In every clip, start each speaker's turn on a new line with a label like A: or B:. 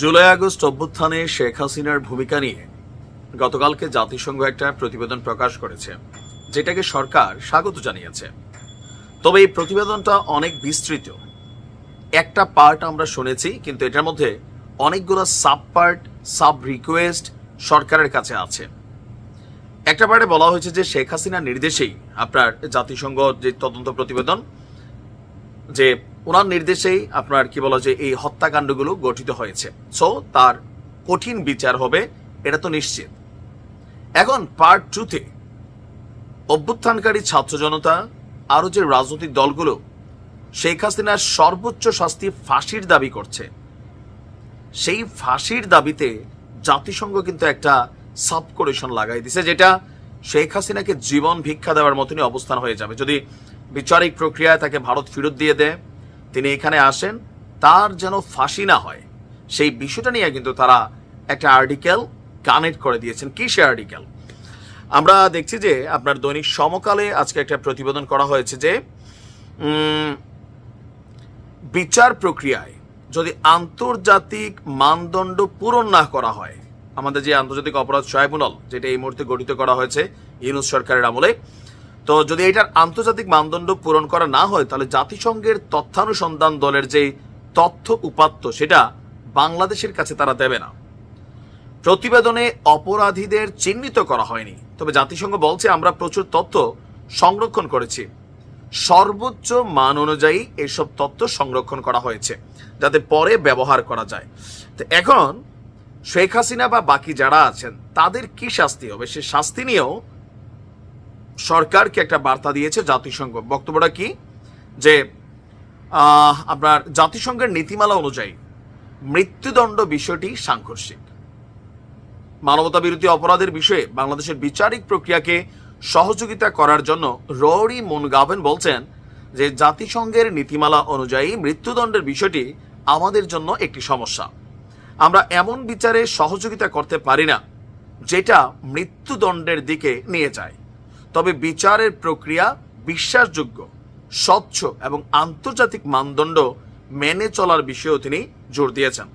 A: July August অভ্যুত্থানে শেখ হাসিনার ভূমিকা নিয়ে গতকালকে জাতিসংঘ একটা প্রতিবেদন প্রকাশ করেছে, যেটাকে সরকার স্বাগত জানিয়েছে। তবে এই প্রতিবেদনটা অনেক বিস্তৃত। একটা পার্ট আমরা শুনেছি, কিন্তু এটার মধ্যে অনেকগুলো সাব পার্ট সাব রিকোয়েস্ট সরকারের কাছে আছে। একটা পার্টে বলা হয়েছে যে শেখ হাসিনার নির্দেশেই আপনার জাতিসংঘ যে তদন্ত প্রতিবেদন, যে ওনার নির্দেশেই আপনার কি বলা যে এই হত্যাকাণ্ডগুলো গঠিত হয়েছে। সো তার কঠিন বিচার হবে, এটা তো নিশ্চিত। এখন পার্ট টুতে অভ্যুত্থানকারী ছাত্র জনতা, আরও যে রাজনৈতিক দলগুলো, শেখ হাসিনার সর্বোচ্চ শাস্তি ফাঁসির দাবি করছে। সেই ফাঁসির দাবিতে জাতিসংঘ কিন্তু একটা সাবকোরেশন লাগাই দিছে, যেটা শেখ হাসিনাকে জীবন ভিক্ষা দেওয়ার মতনই অবস্থান হয়ে যাবে। যদি বিচারিক প্রক্রিয়ায় তাকে ভারত ফেরত দিয়ে দেয় তিনি এখানে আসেন, তার যেন ফাঁসি না হয়। সেই বিষয়টা নিয়ে কিন্তু তারা একটা আর্টিকেল কানেক্ট করে দিয়েছেন। কি সে আর্টিকেল আমরা দেখছি যে আপনার দৈনিক সমকালে আজকে একটা প্রতিবেদন করা হয়েছে যে বিচার প্রক্রিয়ায় যদি আন্তর্জাতিক মানদণ্ড পূরণ না করা হয়, আমাদের যে আন্তর্জাতিক অপরাধ ট্রাইব্যুনাল, যেটা এই মুহূর্তে গঠিত করা হয়েছে ইউনুস সরকারের আমলে তো যদি এটার আন্তর্জাতিক মানদণ্ড পূরণ করা না হয়, তাহলে জাতিসংঘের তথ্যানুসন্ধান দলের যে তথ্য উপাত্ত, সেটা বাংলাদেশের কাছে তারা দেবে না। প্রতিবেদনে অপরাধীদের চিহ্নিত করা হয়নি। তবে জাতিসংঘ বলছে, আমরা প্রচুর তথ্য সংরক্ষণ করেছি। সর্বোচ্চ মান অনুযায়ী এসব তথ্য সংরক্ষণ করা হয়েছে, যাতে পরে ব্যবহার করা যায়। তো এখন শেখ হাসিনা বা বাকি যারা আছেন, তাদের কি শাস্তি হবে? সে শাস্তি নিয়েও সরকারকে একটা বার্তা দিয়েছে জাতিসংঘ। বক্তব্যটা কি? যে আপনার জাতিসংঘের নীতিমালা অনুযায়ী মৃত্যুদণ্ড বিষয়টি সাংঘর্ষিক। মানবতা বিরোধী অপরাধের বিষয়ে বাংলাদেশের বিচারিক প্রক্রিয়াকে সহযোগিতা করার জন্য রৌরি মুনগাভেন বলছেন যে, জাতিসংঘের নীতিমালা অনুযায়ী মৃত্যুদণ্ডের বিষয়টি আমাদের জন্য একটি সমস্যা। আমরা এমন বিচারে সহযোগিতা করতে পারি না, যেটা মৃত্যুদণ্ডের দিকে নিয়ে যায়। তবে বিচারের প্রক্রিয়া বিশ্বাসযোগ্য, স্বচ্ছ এবং আন্তর্জাতিক মানদণ্ড মেনে চলার বিষয়েও তিনি জোর দিয়েছেন।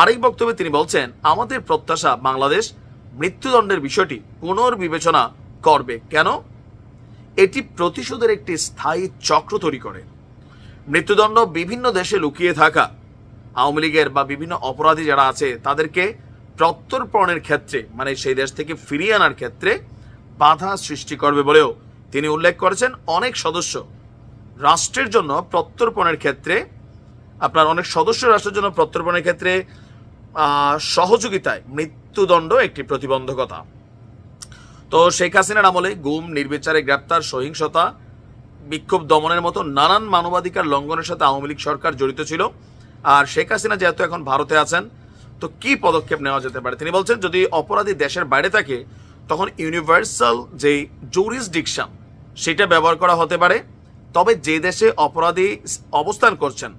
A: আরেক বক্তব্যে তিনি বলছেন, আমাদের প্রত্যাশা বাংলাদেশ মৃত্যুদণ্ডের বিষয়টি পুনর্বিবেচনা করবে। কেন? এটি প্রতিশোধের একটি স্থায়ী চক্র তৈরি করে। মৃত্যুদণ্ড বিভিন্ন দেশে লুকিয়ে থাকা, আওয়ামী লীগের বা বিভিন্ন অপরাধী যারা আছে, তাদেরকে প্রত্যর্পণের ক্ষেত্রে মানে সেই দেশ থেকে ফিরিয়ে আনার ক্ষেত্রে বাধা সৃষ্টি করবে বলেও তিনি উল্লেখ করেছেন। অনেক সদস্য রাষ্ট্রের জন্য প্রত্যর্পণের ক্ষেত্রে, আপনার অনেক সদস্য রাষ্ট্রের জন্য প্রত্যর্পণের ক্ষেত্রে সহযোগিতায় মৃত্যুদণ্ড একটি প্রতিবন্ধকতা। তো শেখ হাসিনার আমলে গুম, নির্বিচারে গ্রেপ্তার, সহিংসতা, বিক্ষোভ দমনের মতো নানান মানবাধিকার লঙ্ঘনের সাথে আওয়ামী লীগ সরকার জড়িত ছিল। আর শেখ হাসিনা যেহেতু এখন ভারতে আছেন, তো কি পদক্ষেপ নেওয়া যেতে পারে? তিনি বলছেন, যদি অপরাধী দেশের বাইরে থাকে তখন ইউনিভার্সাল যে জুরিসডিকশন সেটা ব্যবহার করা হতে পারে। তবে যে দেশে অপরাধী অবস্থান করছেন,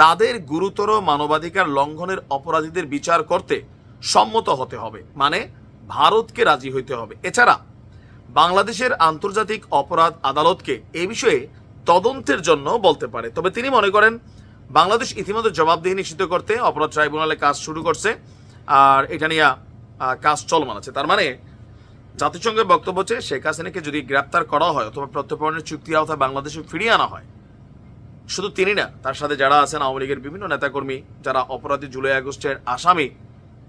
A: তাদের গুরুতর মানবাধিকার লঙ্ঘনের অপরাধীদের বিচার করতে সম্মত হতে হবে। মানে ভারতকে রাজি হইতে হবে। এছাড়া বাংলাদেশের আন্তর্জাতিক অপরাধ আদালতকে এ বিষয়ে তদন্তের জন্য বলতে পারে। তবে তিনি মনে করেন, বাংলাদেশ ইতিমধ্যে জবাবদিহি নিশ্চিত করতে অপরাধ ট্রাইব্যুনালে কাজ শুরু করছে, আর এটা নিয়ে কাজ চলমান আছে। তার মানে জাতিসংঘের বক্তব্য হচ্ছে শেখ হাসিনাকে যদি গ্রেপ্তার করা হয় অথবা প্রত্যর্পণের চুক্তির আওতায় বাংলাদেশে ফিরিয়ে আনা হয়, শুধু তিনি না, তার সাথে যারা আছেন আওয়ামী লীগের বিভিন্ন নেতাকর্মী, যারা অপরাধী জুলাই আগস্টের আসামি,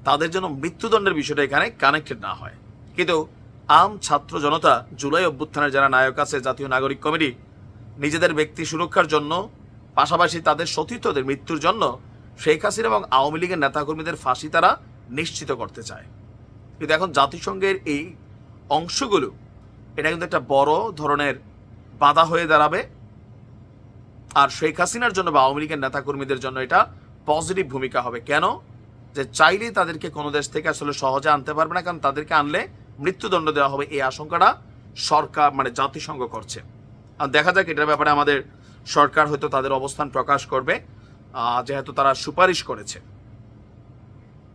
A: তাদের জন্য মৃত্যুদণ্ডের বিষয়টা এখানে কানেক্টেড না হয়। কিন্তু আম ছাত্র জনতা জুলাই অভ্যুত্থানের যারা নায়ক আছে জাতীয় নাগরিক কমিটি, নিজেদের ব্যক্তি সুরক্ষার জন্য, পাশাপাশি তাদের সতীর্থদের মৃত্যুর জন্য শেখ হাসিনা এবং আওয়ামী লীগের নেতাকর্মীদের ফাঁসি তারা নিশ্চিত করতে চায়। কিন্তু এখন জাতিসংঘের এই অংশগুলো, এটা কিন্তু একটা বড় ধরনের বাধা হয়ে দাঁড়াবে। আর শেখ হাসিনার জন্য বা আওয়ামী লীগের নেতাকর্মীদের জন্য এটা পজিটিভ ভূমিকা হবে। কেন? যে চাইলেই তাদেরকে কোনো দেশ থেকে আসলে সহজে আনতে পারবে না, কারণ তাদেরকে আনলে মৃত্যুদণ্ড দেওয়া হবে। এই আশঙ্কাটা সরকার মানে জাতিসংঘ করছে। আর দেখা যাক, এটার ব্যাপারে আমাদের সরকার হয়তো তাদের অবস্থান প্রকাশ করবে যেহেতু তারা সুপারিশ করেছে।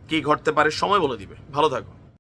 A: কি ঘটতে পারে, সময় বলে দিবে। ভালো থাকো।